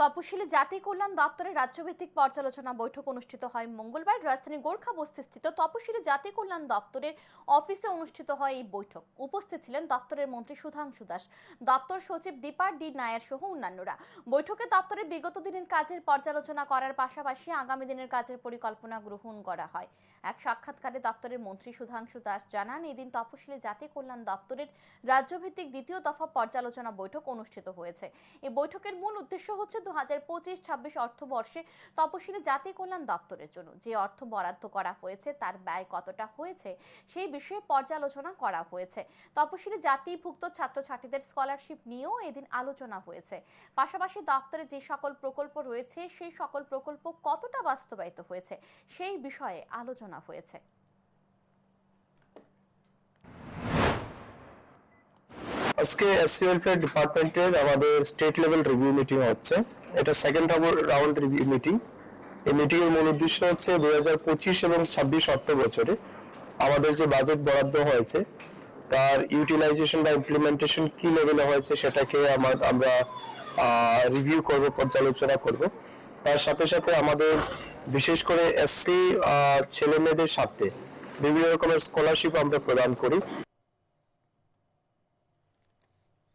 তপশিলি জাতি কল্যাণ দপ্তরের রাজ্যভিত্তিক পর্যালোচনা বৈঠক অনুষ্ঠিত হয় মঙ্গলবার। রাজধানীর গোর্খা বস্তিস্থিত তপশিলি জাতি কল্যাণ দপ্তরের অফিসে অনুষ্ঠিত হয় এই বৈঠক। উপস্থিত ছিলেন দপ্তরের মন্ত্রী সুধাংশু দাস, দপ্তর সচিব দীপার ডি নায়ার সহ অন্যান্যরা। বৈঠকে দপ্তরের বিগত দিনের কাজের পর্যালোচনা করার পাশাপাশি আগামী দিনের কাজের পরিকল্পনা গ্রহণ করা হয়। এক সাক্ষাৎকারে দপ্তরের মন্ত্রী সুধাংশু দাস জানান, এদিন তপশিলি জাতি কল্যাণ দপ্তরের রাজ্যভিত্তিক দ্বিতীয় দফা পর্যালোচনা বৈঠক অনুষ্ঠিত হয়েছে। এই বৈঠকের মূল উদ্দেশ্য হচ্ছে দু হাজার পঁচিশ, ছাব্বিশ অর্থবর্ষে তপশিলি জাতি কল্যাণ দপ্তরের জন্য যে অর্থ বরাদ্দ করা হয়েছে, তার ব্যয় কতটা হয়েছে, সেই বিষয়ে পর্যালোচনা করা হয়েছে। তপশিলি জাতিভুক্ত ছাত্রছাত্রীদের স্কলারশিপ নিয়েও এদিন আলোচনা হয়েছে। পাশাপাশি দপ্তরে যে সকল প্রকল্প রয়েছে, সেই সকল প্রকল্প কতটা বাস্তবায়িত হয়েছে, সেই বিষয়ে আলোচনা হয়েছে। আজকে এসসি ওয়েলফেয়ার ডিপার্টমেন্টের আমাদের স্টেট লেভেল রিভিউ মিটিং হচ্ছে। এটা সেকেন্ড রাউন্ড রিভিউ মিটিং এই মিটিং এর মূল উদ্দেশ্য হচ্ছে দুই হাজার পঁচিশ এবং ছাব্বিশ অর্থ বছরে আমাদের যে বাজেট বরাদ্দ হয়েছে, তার ইউটিলাইজেশন বা ইমপ্লিমেন্টেশন কি লেভেলে হয়েছে সেটাকে আমার আমরা রিভিউ করব, পর্যালোচনা করব। তার সাথে সাথে আমাদের বিশেষ করে এসসি ছেলে মেয়েদের সাথে বিভিন্ন রকমের স্কলারশিপ আমরা প্রদান করি।